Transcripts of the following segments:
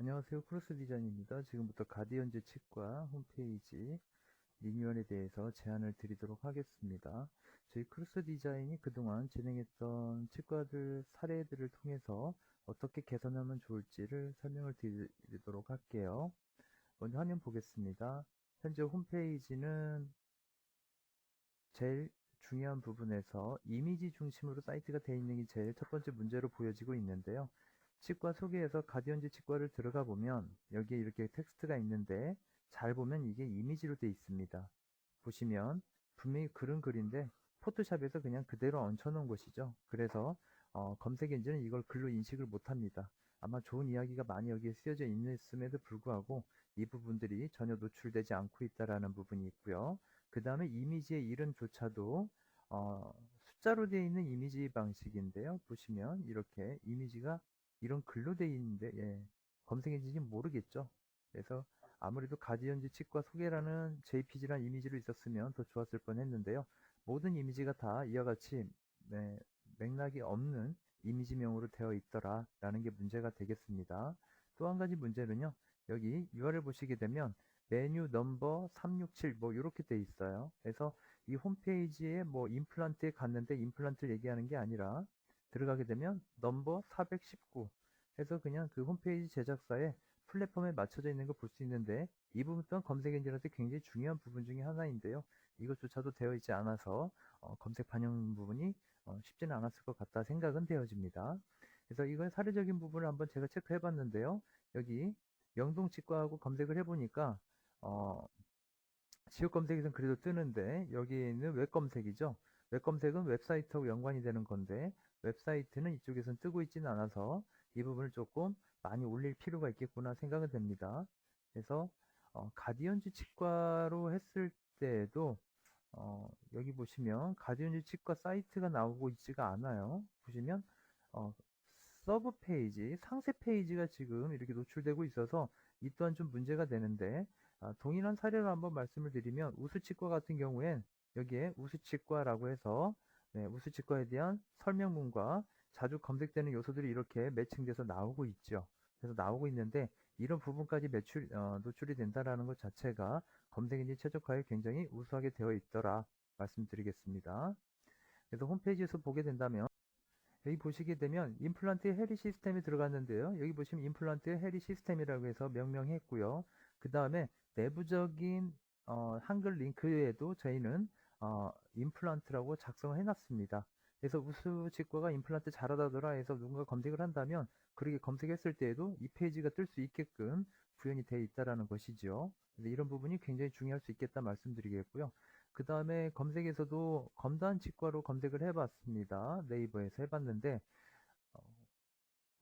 안녕하세요. 크로스 디자인입니다. 지금부터 가디언즈 치과 홈페이지 리뉴얼에 대해서 제안을 드리도록 하겠습니다. 저희 크로스 디자인이 그동안 진행했던 치과들 사례들을 통해서 어떻게 개선하면 좋을지를 설명을 드리도록 할게요. 먼저 화면 보겠습니다. 현재 홈페이지는 제일 중요한 부분에서 이미지 중심으로 사이트가 되어 있는 게 제일 첫 번째 문제로 보여지고 있는데요. 치과 소개에서 가디언즈 치과를 들어가 보면 여기에 이렇게 텍스트가 있는데 잘 보면 이게 이미지로 되어 있습니다. 보시면 분명히 글은 글인데 포토샵에서 그냥 그대로 얹혀 놓은 것이죠. 그래서 어, 검색 엔진은 이걸 글로 인식을 못합니다. 아마 좋은 이야기가 많이 여기에 쓰여져 있음에도 불구하고 이 부분들이 전혀 노출되지 않고 있다라는 부분이 있고요. 그 다음에 이미지의 이름조차도 어, 숫자로 되어 있는 이미지 방식인데요. 보시면 이렇게 이미지가 이런 글로 되어 있는데 예, 검색 엔진이 모르겠죠. 그래서 아무래도 가디언즈 치과 소개라는 JPG란 이미지로 있었으면 더 좋았을 뻔했는데요. 모든 이미지가 다 이와 같이 네, 맥락이 없는 이미지명으로 되어 있더라라는 게 문제가 되겠습니다. 또 한 가지 문제는요. 여기 URL 보시게 되면 메뉴 넘버 367 뭐 이렇게 돼 있어요. 그래서 이 홈페이지에 뭐 임플란트에 갔는데 임플란트를 얘기하는 게 아니라 들어가게 되면 넘버 419 해서 그냥 그 홈페이지 제작사의 플랫폼에 맞춰져 있는 걸 볼 수 있는데 이 부분 또한 검색 엔진한테 굉장히 중요한 부분 중에 하나인데요. 이것조차도 되어 있지 않아서 어, 검색 반영 부분이 어, 쉽지는 않았을 것 같다 생각은 되어집니다. 그래서 이건 사례적인 부분을 한번 제가 체크해 봤는데요. 여기 영동치과하고 검색을 해보니까 어, 지역 검색에서는 그래도 뜨는데 여기는 웹 검색이죠. 웹 검색은 웹사이트하고 연관이 되는 건데 웹사이트는 이쪽에선 뜨고 있지는 않아서 이 부분을 조금 많이 올릴 필요가 있겠구나 생각은 됩니다. 그래서 어, 가디언즈 치과로 했을 때에도 어, 여기 보시면 가디언즈 치과 사이트가 나오고 있지가 않아요. 보시면 어, 서브 페이지, 상세 페이지가 지금 이렇게 노출되고 있어서 이 또한 좀 문제가 되는데 아, 동일한 사례로 한번 말씀을 드리면 우수치과 같은 경우엔 여기에 우수치과라고 해서 네, 우수치과에 대한 설명문과 자주 검색되는 요소들이 이렇게 매칭돼서 나오고 있죠. 그래서 나오고 있는데 이런 부분까지 매출, 어, 노출이 된다라는 것 자체가 검색인지 최적화에 굉장히 우수하게 되어 있더라 말씀드리겠습니다. 그래서 홈페이지에서 보게 된다면 여기 보시게 되면 임플란트 해리 시스템이 들어갔는데요. 여기 보시면 임플란트 해리 시스템이라고 해서 명명했고요. 그 다음에 내부적인 어, 한글 링크에도 저희는 어, 임플란트라고 작성을 해놨습니다. 그래서 우수 치과가 임플란트 잘하다더라 해서 누군가 검색을 한다면 그렇게 검색했을 때에도 이 페이지가 뜰 수 있게끔 구현이 되어 있다라는 것이죠. 이런 부분이 굉장히 중요할 수 있겠다 말씀드리겠고요. 그 다음에 검색에서도 검단 치과로 검색을 해봤습니다. 네이버에서 해봤는데 어,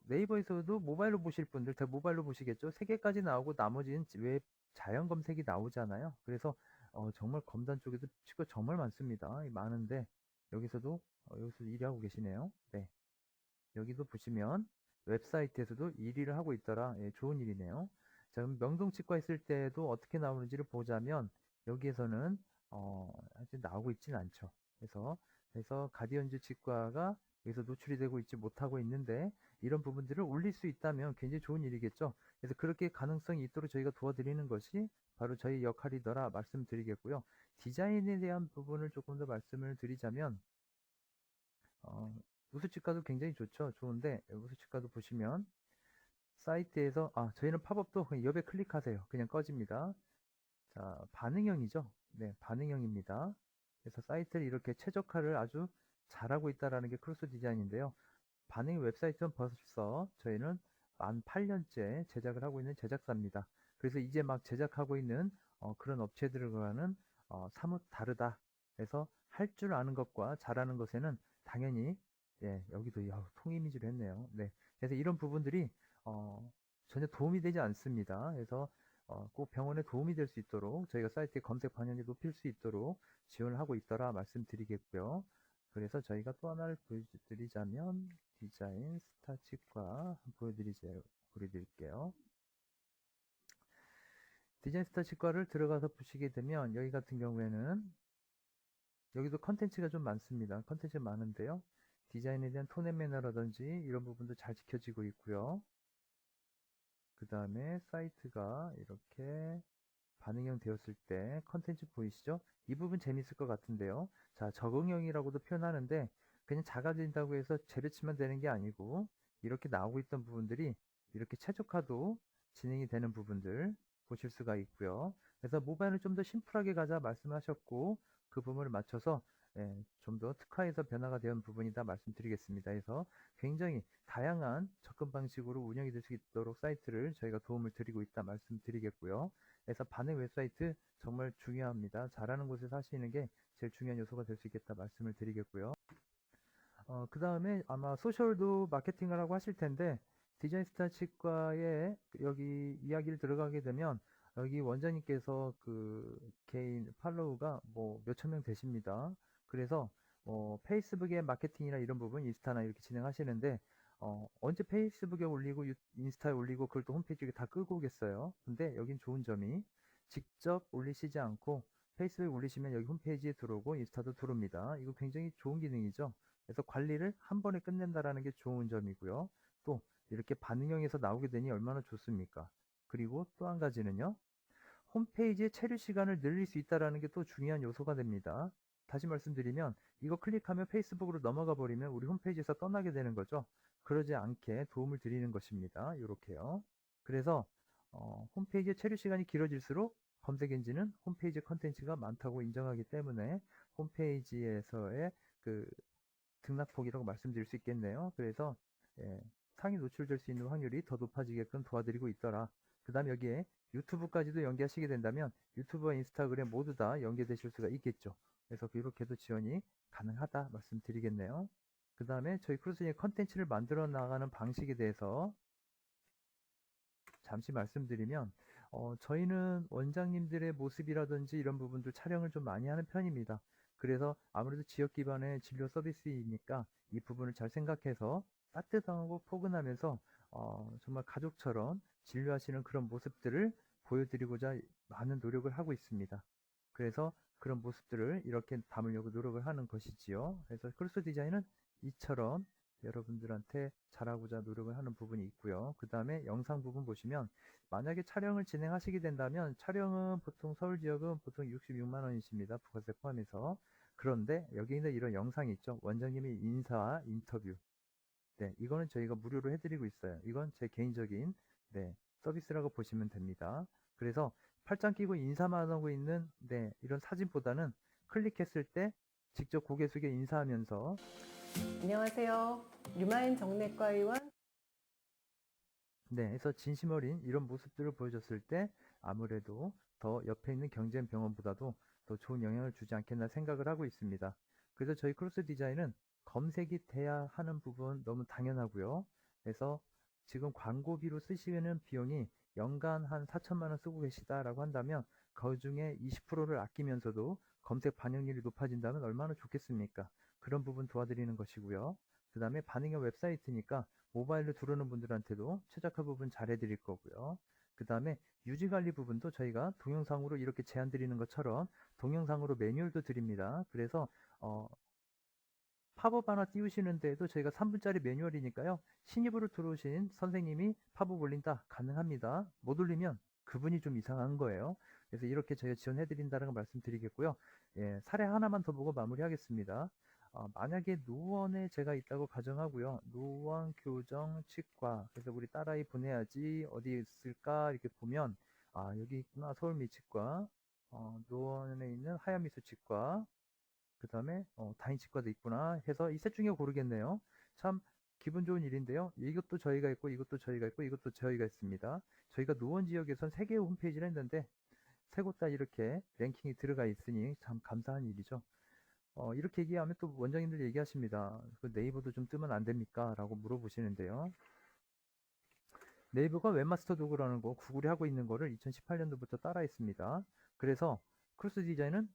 네이버에서도 모바일로 보실 분들 다 모바일로 보시겠죠. 세 개까지 나오고 나머지는 웹 자연 검색이 나오잖아요. 그래서 어, 정말 검단 쪽에도 치과 정말 많습니다. 많은데 여기서도 어, 여기서 일하고 계시네요. 네. 여기도 보시면 웹사이트에서도 1위를 하고 있더라. 예, 좋은 일이네요. 자, 그럼 명동치과 있을 때도 어떻게 나오는지를 보자면 여기에서는 어, 아직 나오고 있지는 않죠. 그래서 그래서 가디언즈 치과가 여기서 노출이 되고 있지 못하고 있는데 이런 부분들을 올릴 수 있다면 굉장히 좋은 일이겠죠. 그래서 그렇게 가능성이 있도록 저희가 도와드리는 것이 바로 저희 역할이더라 말씀드리겠고요. 디자인에 대한 부분을 조금 더 말씀을 드리자면 어, 우수치과도 굉장히 좋죠. 좋은데 우수치과도 보시면 사이트에서 아 저희는 팝업도 그냥 옆에 클릭하세요. 그냥 꺼집니다. 자 반응형이죠. 네 반응형입니다. 그래서 사이트를 이렇게 최적화를 아주 잘하고 있다라는 게 크로스 디자인인데요. 반응 웹사이트는 벌써 저희는 만 8년째 제작을 하고 있는 제작사입니다. 그래서 이제 막 제작하고 있는 어, 그런 업체들과는 어, 사뭇 다르다. 그래서 할 줄 아는 것과 잘하는 것에는 당연히 예, 여기도 야, 통이미지로 했네요. 네. 그래서 이런 부분들이 어, 전혀 도움이 되지 않습니다. 그래서 어, 꼭 병원에 도움이 될 수 있도록 저희가 사이트의 검색 반영이 높일 수 있도록 지원을 하고 있더라 말씀드리겠고요. 그래서 저희가 또 하나를 보여드리자면 디자인 보여드리죠. 보여드릴게요. 디자인 스타치과를 들어가서 보시게 되면 여기 같은 경우에는 여기도 컨텐츠가 좀 많습니다. 컨텐츠 많은데요. 디자인에 대한 톤앤 매너라든지 이런 부분도 잘 지켜지고 있고요. 그 다음에 사이트가 이렇게 반응형 되었을 때 컨텐츠 보이시죠? 이 부분 재밌을 것 같은데요. 자, 적응형이라고도 표현하는데 그냥 작아진다고 해서 재배치만 되는 게 아니고 이렇게 나오고 있던 부분들이 이렇게 최적화도 진행이 되는 부분들 보실 수가 있고요. 그래서 모바일을 좀 더 심플하게 가자 말씀하셨고 그 부분을 맞춰서 예, 좀 더 특화해서 변화가 된 부분이다 말씀드리겠습니다. 그래서 굉장히 다양한 접근 방식으로 운영이 될 수 있도록 사이트를 저희가 도움을 드리고 있다 말씀드리겠고요. 그래서 반응 웹사이트 정말 중요합니다. 잘하는 곳에서 하시는 게 제일 중요한 요소가 될 수 있겠다 말씀을 드리겠고요. 어, 그 다음에 아마 소셜도 마케팅을 하고 하실 텐데 디자인 스타 치과에 여기 이야기를 들어가게 되면 여기 원장님께서 그 개인 팔로우가 뭐 몇천 명 되십니다. 그래서 어, 페이스북의 마케팅이나 이런 부분 인스타나 이렇게 진행하시는데 어, 언제 페이스북에 올리고 유- 인스타에 올리고 그걸 또 홈페이지에 다 끌고 오겠어요. 근데 여긴 좋은 점이 직접 올리시지 않고 페이스북에 올리시면 여기 홈페이지에 들어오고 인스타도 들어옵니다. 이거 굉장히 좋은 기능이죠. 그래서 관리를 한 번에 끝낸다라는 게 좋은 점이고요. 또 이렇게 반응형에서 나오게 되니 얼마나 좋습니까? 그리고 또 한 가지는요. 홈페이지의 체류 시간을 늘릴 수 있다는 게또 중요한 요소가 됩니다. 다시 말씀드리면 이거 클릭하면 페이스북으로 넘어가 버리면 우리 홈페이지에서 떠나게 되는 거죠. 그러지 않게 도움을 드리는 것입니다. 이렇게요. 그래서 어, 홈페이지의 체류 시간이 길어질수록 검색 엔진은 홈페이지 컨텐츠가 많다고 인정하기 때문에 홈페이지에서의 그 등락폭이라고 말씀드릴 수 있겠네요. 그래서 예, 상위 노출될 수 있는 확률이 더 높아지게끔 도와드리고 있더라. 그 다음 여기에 유튜브까지도 연계하시게 된다면 유튜브와 인스타그램 모두 다 연계되실 수가 있겠죠. 그래서 이렇게도 지원이 가능하다 말씀드리겠네요. 그 다음에 저희 크루스의 컨텐츠를 만들어 나가는 방식에 대해서 잠시 말씀드리면 어, 저희는 원장님들의 모습이라든지 이런 부분들 촬영을 좀 많이 하는 편입니다. 그래서 아무래도 지역 기반의 진료 서비스이니까 이 부분을 잘 생각해서 따뜻하고 포근하면서 어, 정말 가족처럼 진료하시는 그런 모습들을 보여드리고자 많은 노력을 하고 있습니다. 그래서 그런 모습들을 이렇게 담으려고 노력을 하는 것이지요. 그래서 크루스 디자인은 이처럼 여러분들한테 잘하고자 노력을 하는 부분이 있고요. 그 다음에 영상 부분 보시면 만약에 촬영을 진행하시게 된다면 촬영은 보통 서울 지역은 보통 66만 원이십니다. 부가세 포함해서. 그런데 여기 있는 이런 영상이 있죠. 원장님의 인사 인터뷰. 네, 이거는 저희가 무료로 해드리고 있어요. 이건 제 개인적인 네, 서비스라고 보시면 됩니다. 그래서 팔짱 끼고 인사만 하고 있는 네, 이런 사진보다는 클릭했을 때 직접 고개 숙여 인사하면서 안녕하세요. 유마인 정내과 의원 네, 그래서 진심 어린 이런 모습들을 보여줬을 때 아무래도 더 옆에 있는 경쟁 병원보다도 더 좋은 영향을 주지 않겠나 생각을 하고 있습니다. 그래서 저희 크로스 디자인은 검색이 돼야 하는 부분 너무 당연하고요. 그래서 지금 광고비로 쓰시는 비용이 연간 한 4천만 원 쓰고 계시다라고 한다면 그 중에 20%를 아끼면서도 검색 반영률이 높아진다면 얼마나 좋겠습니까? 그런 부분 도와드리는 것이고요. 그 다음에 반응형 웹사이트니까 모바일로 들어오는 분들한테도 최적화 부분 잘 해드릴 거고요. 그 다음에 유지관리 부분도 저희가 동영상으로 이렇게 제안 드리는 것처럼 동영상으로 매뉴얼도 드립니다. 그래서 어, 팝업 하나 띄우시는데도 저희가 3분짜리 매뉴얼이니까요. 신입으로 들어오신 선생님이 팝업 올린다 가능합니다. 못 올리면 그분이 좀 이상한 거예요. 그래서 이렇게 저희가 지원해드린다는 걸 말씀드리겠고요. 예, 사례 하나만 더 보고 마무리하겠습니다. 어, 만약에 노원에 제가 있다고 가정하고요. 노원 교정 치과. 그래서 우리 딸아이 보내야지 어디 있을까 이렇게 보면 아 여기 있구나 서울미치과. 어, 노원에 있는 하얀미소 치과. 그 다음에 어, 다인치과도 있구나 해서 이 셋 중에 고르겠네요. 참 기분 좋은 일인데요. 이것도 저희가 있고 이것도 저희가 있고 이것도 저희가 있습니다. 저희가 노원 지역에선 세 개의 홈페이지를 했는데 세 곳 다 이렇게 랭킹이 들어가 있으니 참 감사한 일이죠. 어, 이렇게 얘기하면 또 원장님들 얘기하십니다. 그 네이버도 좀 뜨면 안 됩니까? 라고 물어보시는데요. 네이버가 웹마스터 도구라는 거 구글이 하고 있는 거를 2018년도부터 따라 했습니다. 그래서 크루스 디자인은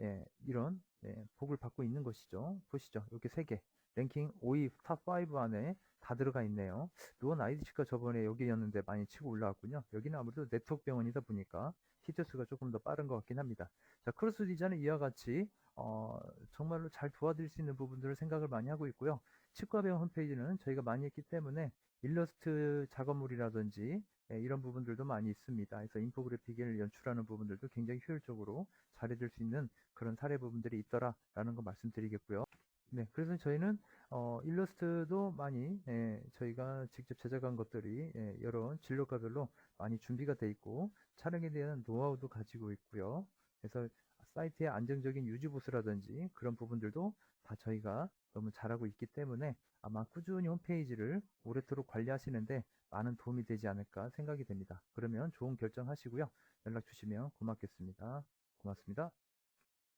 예, 이런 예, 복을 받고 있는 것이죠. 보시죠. 이렇게 세 개. 랭킹 5위 탑 5 안에 다 들어가 있네요. 노원 아이디치가 저번에 여기였는데 많이 치고 올라왔군요. 여기는 아무래도 네트워크 병원이다 보니까 히트수가 조금 더 빠른 것 같긴 합니다. 자, 크로스 디자인은 이와 같이 어, 정말로 잘 도와드릴 수 있는 부분들을 생각을 많이 하고 있고요. 치과병 홈페이지는 저희가 많이 했기 때문에 일러스트 작업물이라든지 예, 이런 부분들도 많이 있습니다. 그래서 인포그래픽을 연출하는 부분들도 굉장히 효율적으로 잘해줄 수 있는 그런 사례 부분들이 있더라라는 거 말씀드리겠고요. 네, 그래서 저희는 어, 일러스트도 많이 예, 저희가 직접 제작한 것들이 예, 여러 진로가별로 많이 준비가 돼 있고 촬영에 대한 노하우도 가지고 있고요. 그래서 사이트의 안정적인 유지 보수라든지 그런 부분들도 다 저희가 너무 잘하고 있기 때문에 아마 꾸준히 홈페이지를 오래도록 관리하시는데 많은 도움이 되지 않을까 생각이 됩니다. 그러면 좋은 결정 하시고요. 연락 주시면 고맙겠습니다. 고맙습니다.